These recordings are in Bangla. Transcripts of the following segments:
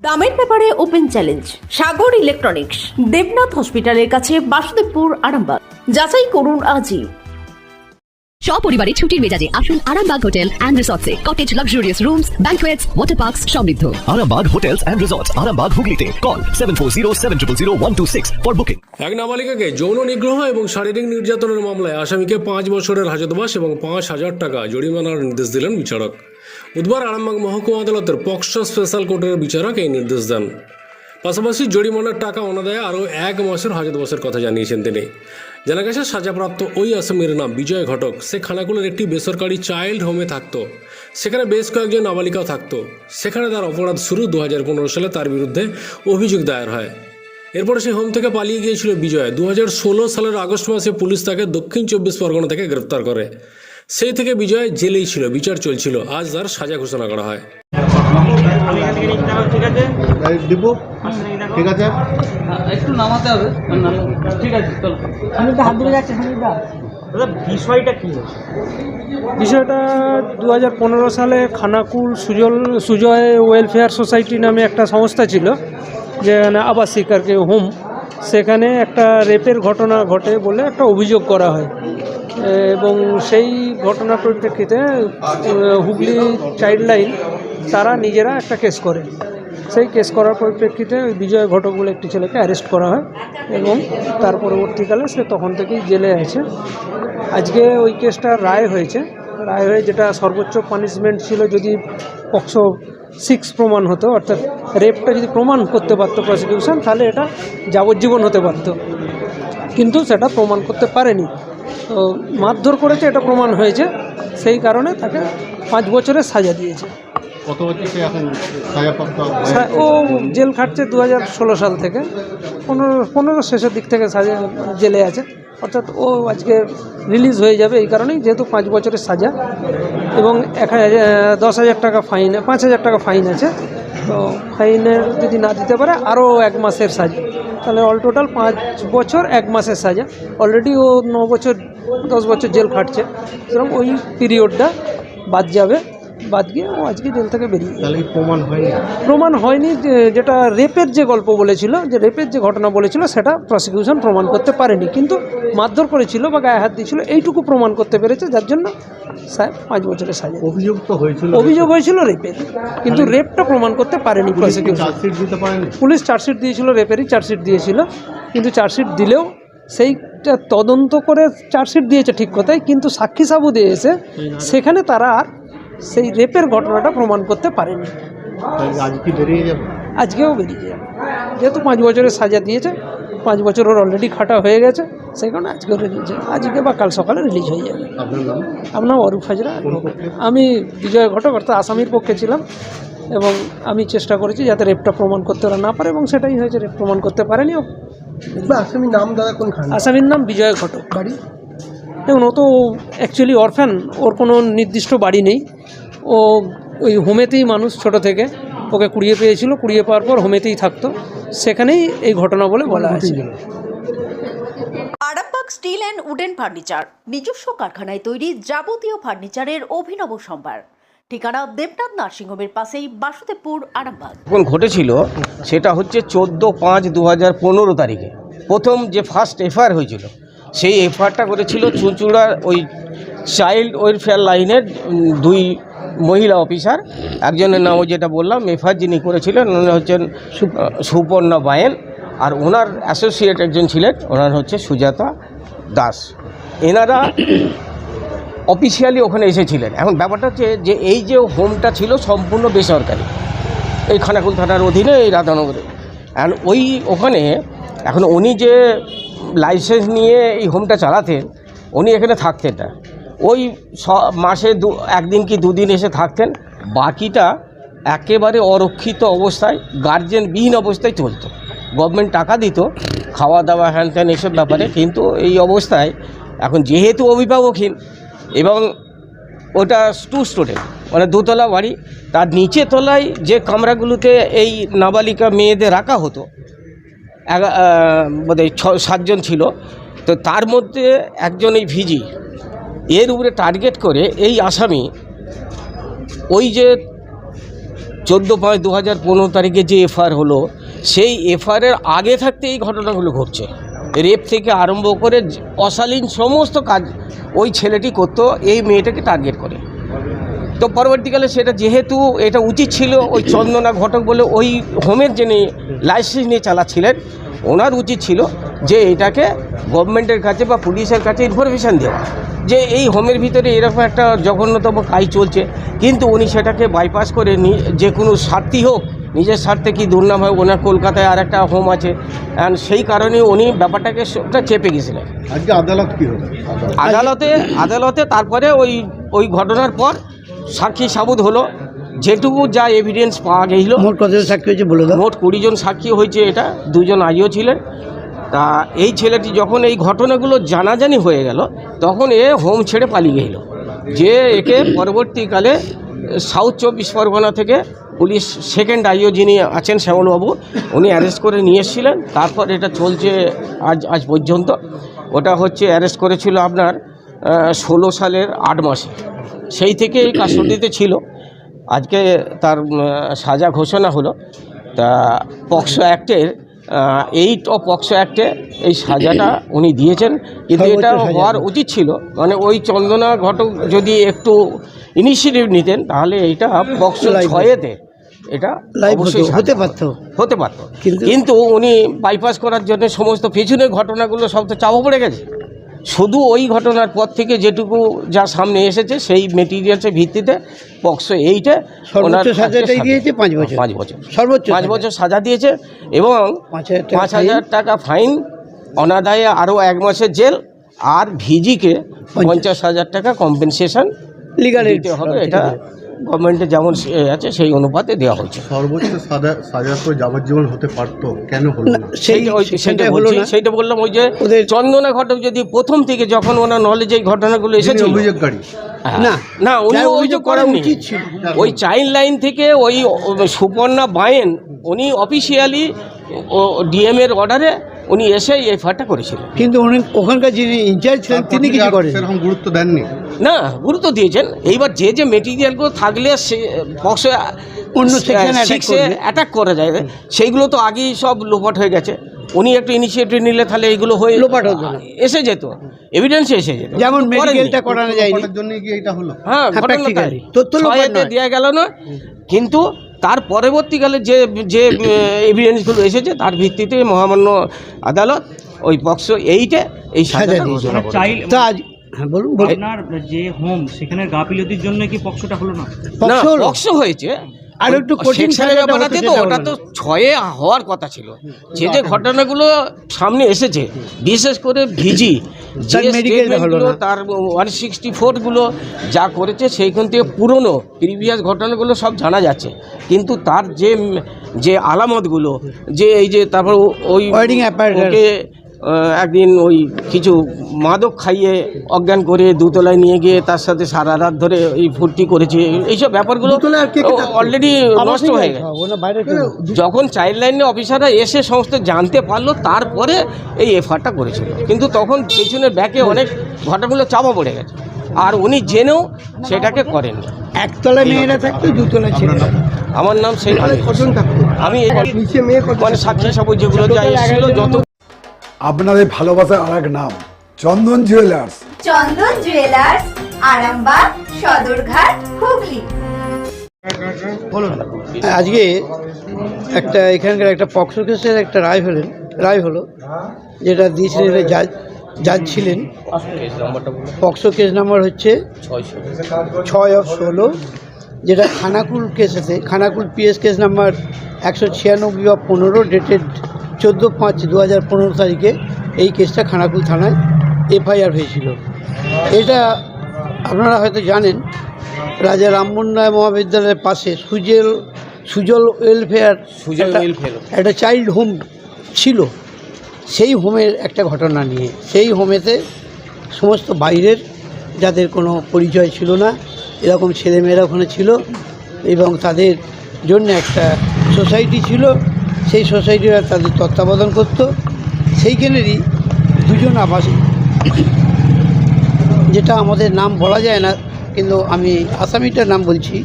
দামের ব্যাপারে open challenge Sagar electronics Debnath হসপিটালের কাছে বাসুদেবপুর আরামবাগ। যাচাই করুন আজই। সপরিবারে ছুটির মেজাজে আসুন Arambagh hotel and রিসর্টসে। Cottage luxurious rooms banquets water parks সমৃদ্ধ। Arambag Hotels and Resorts, Arambag Hooghly Call 740 for booking. এক নাবালিকাকে যৌন নিগ্রহ এবং শারীরিক নির্যাতনের মামলায় আসামিকে পাঁচ বছরের হাজতবাস এবং পাঁচ হাজার টাকা জরিমানার নির্দেশ দিলেন বিচারক। বুধবার আরামবাগ মহকুমা আদালতের পক্সা স্পেশাল কোর্টের বিচারক এই নির্দেশ দেন। পাশাপাশি জরিমানার টাকা অনাদায়ে আরও এক মাসের হাজতবাসের কথা জানিয়েছেন তিনি। জানা গেছে, সাজাপ্রাপ্ত ওই আসামির নাম বিজয় ঘটক। সে খানাকুলের একটি বেসরকারি চাইল্ড হোমে থাকত। সেখানে বেশ কয়েকজন নাবালিকাও থাকত। সেখানে তার অপরাধ শুরু দু হাজার পনেরো সালে তার বিরুদ্ধে অভিযোগ দায়ের হয়। এরপরে সে হোম থেকে পালিয়ে গিয়েছিল বিজয়। দু হাজার ষোলো সালের আগস্ট মাসে পুলিশ তাকে দক্ষিণ চব্বিশ পরগনা থেকে গ্রেপ্তার করে। সেই থেকে বিজয় জেলেই ছিল বিচার চলছিল। আজ তার সাজা ঘোষণা করা হয়। ঠিক আছে ঠিক আছে? একটু নামাতে হবে। ঠিক আছে চল। হাত ধরে যাচ্ছে বিষয়টা কি হয়েছে? বিষয়টা দু হাজার পনেরো সালে খানাকুল সুজল সুজয় ওয়েলফেয়ার সোসাইটি নামে একটা সংস্থা ছিল যেখানে আবাসিক আর কি হোম সেখানে একটা রেপের ঘটনা ঘটে বলে একটা অভিযোগ করা হয়। এবং সেই ঘটনার পরিপ্রেক্ষিতে হুগলি চাইল্ড লাইন তারা নিজেরা একটা কেস করে। সেই কেস করার পরিপ্রেক্ষিতে ওই বিজয় ঘটক বলে একটি ছেলেকে অ্যারেস্ট করা হয় এবং তার পরবর্তীকালে সে তখন থেকেই জেলে আছে। আজকে ওই কেসটা রায় হয়েছে। রায় হয়ে যেটা সর্বোচ্চ পানিশমেন্ট ছিল যদি পক্সো সিক্স প্রমাণ হতো অর্থাৎ রেপটা যদি প্রমাণ করতে পারতো প্রসিকিউশন তাহলে এটা যাবজ্জীবন হতে পারতো। কিন্তু সেটা প্রমাণ করতে পারেনি। তো মারধর করেছে এটা প্রমাণ হয়েছে। সেই কারণে তাকে পাঁচ বছরের সাজা দিয়েছে। কত এখন ও জেল খাটছে দু হাজার ষোলো সাল থেকে। পনেরো পনেরো শেষের দিক থেকে সাজা জেলে আছে। অর্থাৎ ও আজকে রিলিজ হয়ে যাবে এই কারণেই, যেহেতু পাঁচ বছরের সাজা এবং এক দশ হাজার টাকা ফাইন পাঁচ হাজার টাকা ফাইন আছে। তো ফাইনের যদি না দিতে পারে, আরও এক মাসের সাজা। তাহলে অল টোটাল পাঁচ বছর, এক মাসের সাজা। অলরেডি ও ন বছর, দশ বছর জেল খাটছে। সুতরাং ওই পিরিয়ডটা বাদ যাবে। বাদ গিয়ে ও আজকে জেল থেকে বেরিয়ে তাহলে প্রমাণ হয়নি? প্রমাণ হয়নি যেটা রেপের যে গল্প বলেছিল যে রেপের যে ঘটনা বলেছিল সেটা প্রসিকিউশন প্রমাণ করতে পারেনি। কিন্তু মারধর করেছিল বা গায়ে হাত দিয়েছিল এইটুকু প্রমাণ করতে পেরেছে যার জন্য সাহেব পাঁচ বছরের সাজা অভিযোগ তো হয়েছিল অভিযোগ হয়েছিল রেপের কিন্তু রেপটা প্রমাণ করতে পারেনি প্রসিকিউশন দিতে পারেনি? পুলিশ চার্জশিট দিয়েছিল রেপেরই চার্জশিট দিয়েছিল কিন্তু চার্জশিট দিলেও সেইটা তদন্ত করে চার্জশিট দিয়েছে ঠিক কথাই কিন্তু সাক্ষী সাবুদে এসে সেখানে তারা আর সেই রেপের ঘটনাটা প্রমাণ করতে পারেনি। তাহলে আজ কি বেরিয়ে যাবে? আজকেও বেরিয়ে যাবে। যেহেতু পাঁচ বছরের সাজা দিয়েছে পাঁচ বছর ওর অলরেডি খাটা হয়ে গেছে সেই কারণে আজকেও রিলিজ আজকে বা কাল সকালে রিলিজ হয়ে যাবে। আপনার নাম? অরূপ হাজরা। আমি বিজয় ঘটক অর্থাৎ আসামির পক্ষে ছিলাম এবং আমি চেষ্টা করেছি যাতে রেপটা প্রমাণ করতে ওরা না পারে এবং সেটাই হয়েছে রেপ প্রমাণ করতে পারেনি আসামির নাম দাদা কোনখানে? আসামির নাম বিজয় ঘটক। বাড়ি? দেখুন ও তো অ্যাকচুয়ালি অরফ্যান ওর কোনো নির্দিষ্ট বাড়ি নেই। ও ওই হোমেতেই মানুষ ছোট থেকে। ওকে কুড়িয়ে পেয়েছিল কুড়িয়ে পাওয়ার পর হোমেতেই থাকতো। সেখানেই এই ঘটনা বলে বলা আছে Arambagh steel and wooden furniture নিজস্ব কারখানায় তৈরি যাবতীয় ফার্নিচারের অভিনব সম্ভার। ঠিকানা দেবনাথ নার্সিংহোমের পাশেই বাসুদেবপুর আরামবাগ। যখন ঘটেছিল সেটা হচ্ছে চোদ্দ পাঁচ দু হাজার পনেরো তারিখে। প্রথম যে ফার্স্ট এফআইআর হয়েছিল সেই এফআইআরটা করেছিল চুঁচুড়ার ওই চাইল্ড ওয়েলফেয়ার লাইনের দুই মহিলা অফিসার। একজনের নামও যেটা বললাম এফআইআর যিনি করেছিলেন উনি হচ্ছেন সুপর্ণা বায়েন। আর ওনার অ্যাসোসিয়েট একজন ছিলেন ওনার হচ্ছে সুজাতা দাস। এনারা অফিসিয়ালি ওখানে এসেছিলেন। এখন ব্যাপারটা হচ্ছে যে এই যে হোমটা ছিল সম্পূর্ণ বেসরকারি এই খানাকুল থানার অধীনে এই রাধানগরে। অ্যান্ড ওই ওখানে এখন উনি যে লাইসেন্স নিয়ে এই হোমটা চালাতেন, উনি এখানে থাকতেন না। ওই স, মাসে দু, একদিন কি দুদিন এসে থাকতেন, বাকিটা একেবারে অরক্ষিত অবস্থায় গার্জেনবিহীন অবস্থায় চলতো। গভর্নমেন্ট টাকা দিত খাওয়া দাওয়া হ্যান ত্যান এসব ব্যাপারে, কিন্তু এই অবস্থায় এখন যেহেতু অভিভাবকহীন এবং ওটা টু স্টোরেজ মানে দোতলা বাড়ি, তার নিচে তলায় যে কামরাগুলোতে এই নাবালিকা মেয়েদের রাখা হতো আহ, ছ সাতজন ছিল। তো তার মধ্যে একজন এই ভিজি এর উপরে টার্গেট করে এই আসামি ওই যে চোদ্দ পাঁচ দু হাজার পনেরো তারিখে যে এফআইআর হলো সেই এফআইআরের আগে থাকতে এই ঘটনাগুলো ঘটছে। রেপ থেকে আরম্ভ করে অশালীন সমস্ত কাজ ওই ছেলেটি করতো এই মেয়েটাকে টার্গেট করে। তো পরবর্তীকালে সেটা যেহেতু এটা উচিত ছিল ওই চন্দনা ঘটক বলে ওই হোমের যিনি লাইসেন্স নিয়ে চালাচ্ছিলেন ওনার উচিত ছিল যে এটাকে গভর্নমেন্টের কাছে বা পুলিশের কাছে ইনফরমেশান দেওয়া। যে এই হোমের ভিতরে এরকম একটা জঘন্যতম কাজ চলছে কিন্তু উনি সেটাকে বাইপাস করে নি যে কোনো স্বার্থী হোক নিজের স্বার্থে কি দুর্নাম হয় ওনার কলকাতায় আর একটা হোম আছে। অ্যান্ড সেই কারণে উনি ব্যাপারটাকে সবটা চেপে গেছিলেন। আজকে আদালত কি হলো আদালতে আদালতে তারপরে ওই ওই ঘটনার পর সাক্ষী সাবুত হলো। যেটুকু যা এভিডেন্স পাওয়া গেছিল মোট কতজন সাক্ষী হয়েছে বলে দাও। মোট কুড়ি জন সাক্ষী হয়েছে এটা দুজন আইও ছিলেন। তা এই ছেলেটি যখন এই ঘটনাগুলো জানাজানি হয়ে গেল তখন এ হোম ছেড়ে পালিয়ে গেল। যে একে পরবর্তীকালে সাউথ চব্বিশ পরগনা থেকে পুলিশ সেকেন্ড আইও যিনি আছেন শ্যামলবাবু উনি অ্যারেস্ট করে নিয়ে এসেছিলেন। তারপর এটা চলছে আজ আজ পর্যন্ত। ওটা হচ্ছে অ্যারেস্ট করেছিল আপনার ষোলো সালের আট মাসে। সেই থেকে এই কাস্টডিতে ছিল। আজকে তার সাজা ঘোষণা হলো। তা পক্সো অ্যাক্টের এইট অফ পক্সো অ্যাক্টে এই সাজাটা উনি দিয়েছেন। কিন্তু এটা হওয়ার উচিত ছিল। মানে ওই চন্দনা ঘটক যদি একটু ইনিশিয়েটিভ নিতেন তাহলে এইটা পক্সো ছয়েতে এটা হতে পারতো। হতে পারতো। কিন্তু- কিন্তু উনি বাইপাস করার জন্য সমস্ত পেছনের ঘটনাগুলো সব তো চাপা পড়ে গেছে। শুধু ওই ঘটনার পর থেকে যেটুকু যা সামনে এসেছে সেই মেটেরিয়ালসের ভিত্তিতে পক্সো এইটে দিয়েছে পাঁচ বছর। পাঁচ বছর। সর্বোচ্চ পাঁচ সাজা। বছর সাজা দিয়েছে এবং পাঁচ হাজার টাকা ফাইন অনাদায়ে আরও এক মাসের জেল আর ভিজিকে পঞ্চাশ। হাজার টাকা কম্পেনসেশন লিগাল দিতে হবে এটা গভর্নমেন্টে যেমন আছে সেই অনুপাতে দেওয়া হচ্ছে সর্বোচ্চ সাজা তো যাবজ্জীবন হতে পারতো? কেন হলো না? সেই সেইটা- ওই- সেইটা হলো বললাম ওই যে চন্দনা ঘটক যদি প্রথম থেকে যখন ওনার নলেজে এই ঘটনাগুলো এসেছে এসেছিল অভিযোগকারী। হ্যাঁ। না, না উনি অভিযোগ করা উচিত ছিল। ওই চাইল্ড লাইন থেকে ওই সুপর্ণা বায়েন উনি অফিসিয়ালি ডিএম এর অর্ডারে উনি এসে এই এফআইআরটা করেছিলেন। কিন্তু উনি ওখানকার যিনি ইনচার্জ ছিলেন তিনি কিছু করেন? সেরকম গুরুত্ব দেননি। না গুরুত্ব দিয়েছেন। এইবার যে যে মেটেরিয়ালগুলো থাকলে সে পক্সে অন্য সিক্সে অ্যাটাক করা যায়। সেইগুলো তো আগেই সব লোপাট হয়ে গেছে। উনি একটু ইনিশিয়েটিভ নিলে তাহলে এইগুলো হয়ে লোপাট হতো না। এসে যেত। এভিডেন্সে এসে যেত। যেমন মেডিকেলটা করানো যায়নি। জন্য কি এটা হলো? হ্যাঁ ঘটনা তথ্য লোপাট দেওয়া গেল না। কিন্তু তার পরবর্তীকালে যে যে এভিডেন্সগুলো এসেছে তার ভিত্তিতে মহামান্য আদালত ওই পক্সো এইটে এই সাজা সাজা দিয়েছে। ঘোষণা করেছে। আজ হ্যাঁ বলুন আপনার যে হোম সেখানে গাফিলতির জন্য কি পক্ষটা হলো না? পক্সো হয়েছে। আর একটু কঠিন সেকশনের সাজাটা ব্যাপার হতো আছে তো ওটা তো ছয়ে হওয়ার কথা ছিল। যে যে ঘটনাগুলো সামনে এসেছে বিশেষ করে ভিজি তার ওয়ান সিক্সটি ফোরগুলো যা করেছে সেইখান থেকে পুরনো প্রিভিয়াস ঘটনাগুলো সব জানা যাচ্ছে কিন্তু তার যে যে আলামতগুলো যে এই যে তারপর ওই। একদিন ওই কিছু মাদক খাইয়ে অজ্ঞান করে দুতলায় নিয়ে গিয়ে তার সাথে সারা রাত ধরে এই ফুর্তি করেছে। এইসব ব্যাপারগুলো অলরেডি নষ্ট হয়ে গেছে? যখন চাইল্ড লাইনে অফিসাররা এসে সমস্ত জানতে পারল তারপরে এই এফআরটা করেছিল। কিন্তু তখন পেছনের ব্যাকে অনেক ঘটনাগুলো চাপা পড়ে গেছে। আর উনি জেনেও সেটাকে করেন একতলা মেয়েরা থাকতো দুতলায় ছেলেরা আমার নাম আলী আমি? মানে সাক্ষী সাবু যেগুলো যা এসেছিল যত আপনাদের ভালোবাসার আর এক নাম চন্দন জুয়েলার্স চন্দন জুয়েলার্স আরামবাগ সদরঘাট হুগলি। আজকে একটা এখানকার একটা পক্সো কেসের একটা রায় হলেন রায় হলো যেটা দিয়েছিলেন জাজ জাজ ছিলেন পক্সো কেস নাম্বার হচ্ছে ছয় অফ ষোলো যেটা খানাকুল কেসেতে খানাকুল পিএস কেস নাম্বার একশো ছিয়ানব্বই অফ পনেরো ডেটেড চোদ্দ পাঁচ দু হাজার পনেরো তারিখে এই কেসটা খানাকুল থানায় এফআইআর হয়েছিল। এটা আপনারা হয়তো জানেন রাজা রামমোহন রায় মহাবিদ্যালয়ের পাশে সুজল সুজল ওয়েলফেয়ার সুজল welfare। একটা চাইল্ড হোম ছিল। সেই হোমের একটা ঘটনা নিয়ে সেই হোমেতে সমস্ত বাইরের যাদের কোনো পরিচয় ছিল না এরকম ছেলেমেয়েরা ওখানে ছিল এবং তাদের জন্য একটা সোসাইটি ছিল। সেই সোসাইটিরা তাদের তত্ত্বাবধান করতো। সেইখানেরই দুজন আবাসিক। যেটা আমাদের নাম বলা যায় না কিন্তু আমি আসামিটার নাম বলছি।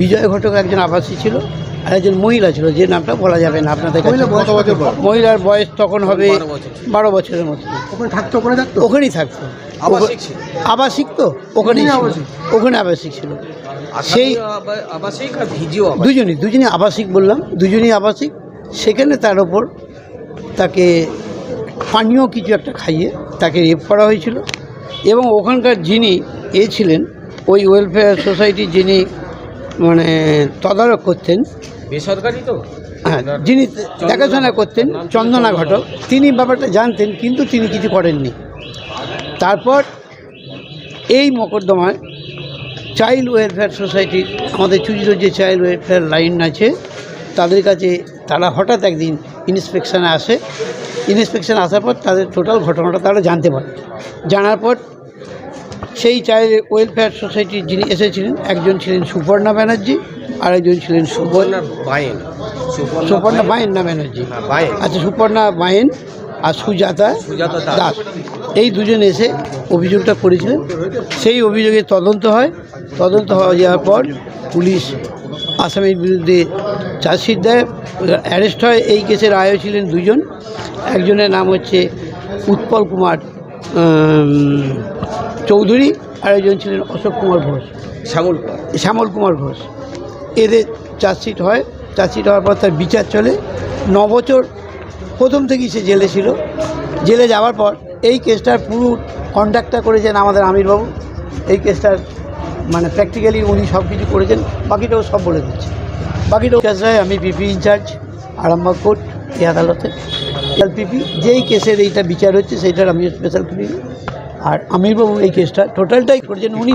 বিজয় ঘটক একজন আবাসী ছিল আর একজন মহিলা ছিল যে নামটা বলা যাবে না আপনাদের কাছে। মহিলার বয়স তখন হবে বারো বছরের মতো। ওখানে থাকতো ওখানে থাকতো? ওখানেই থাকতো। আবাসিক আবাসিক তো? ওখানেই ছিল। ওখানে আবাসিক ছিল। সেই আবাসিক আর ভিজিও দুজনই দুজনই আবাসিক বললাম দুজনই আবাসিক। সেখানে তার ওপর তাকে পানীয় কিছু একটা খাইয়ে তাকে রেপ করা হয়েছিল। এবং ওখানকার যিনি এ ছিলেন ওই ওয়েলফেয়ার সোসাইটি যিনি মানে তদারক করতেন বেসরকারি তো? হ্যাঁ যিনি দেখাশোনা করতেন চন্দনা ঘটক তিনি ব্যাপারটা জানতেন কিন্তু তিনি কিছু করেননি। তারপর এই মকদ্দমায় চাইল্ড ওয়েলফেয়ার সোসাইটির আমাদের চুজির যে চাইল্ড ওয়েলফেয়ার লাইন আছে তাদের কাছে তারা হঠাৎ একদিন ইন্সপেকশানে আসে। ইন্সপেকশান আসার পর তাদের টোটাল ঘটনাটা তারা জানতে পারে। জানার পর সেই চাইল্ড ওয়েলফেয়ার সোসাইটির যিনি এসেছিলেন একজন ছিলেন সুপর্ণা ব্যানার্জি আর একজন ছিলেন সুবর্ণা বাইন। সুপর্ণা বায়েন না ব্যানার্জি? আচ্ছা সুপর্ণা বায়েন আর সুজাতা দাস। এই দুজন এসে অভিযোগটা করেছিলেন। সেই অভিযোগে তদন্ত হয়। তদন্ত হয়ে যাওয়ার পর পুলিশ আসামির বিরুদ্ধে চার্জশিট দেয় অ্যারেস্ট হয় এই কেসের আয়ও ছিলেন দুজন একজনের নাম হচ্ছে উৎপল কুমার চৌধুরী আর একজন ছিলেন অশোক কুমার ঘোষ। শ্যামল কুমার। শ্যামল কুমার ঘোষ। এদের চার্জশিট হয় চার্জশিট হওয়ার পর তার বিচার চলে। ন বছর প্রথম থেকেই সে জেলে ছিল। জেলে যাওয়ার পর এই কেসটার পুরো কন্ডাক্টটা করেছেন আমাদের আমিরবাবু। এই কেসটার মানে প্র্যাকটিক্যালি উনি সব কিছু করেছেন বাকিটাও সব বলে দিচ্ছে। বাকিটাও কেস হয় আমি পিপি ইনচার্জ আরামবাগ কোর্ট, এই আদালতে। পিপি যেই কেসের এইটা বিচার হচ্ছে, সেইটার আমি স্পেশাল করি আর আমিরবাবু এই কেসটা টোটালটাই করছেন, উনি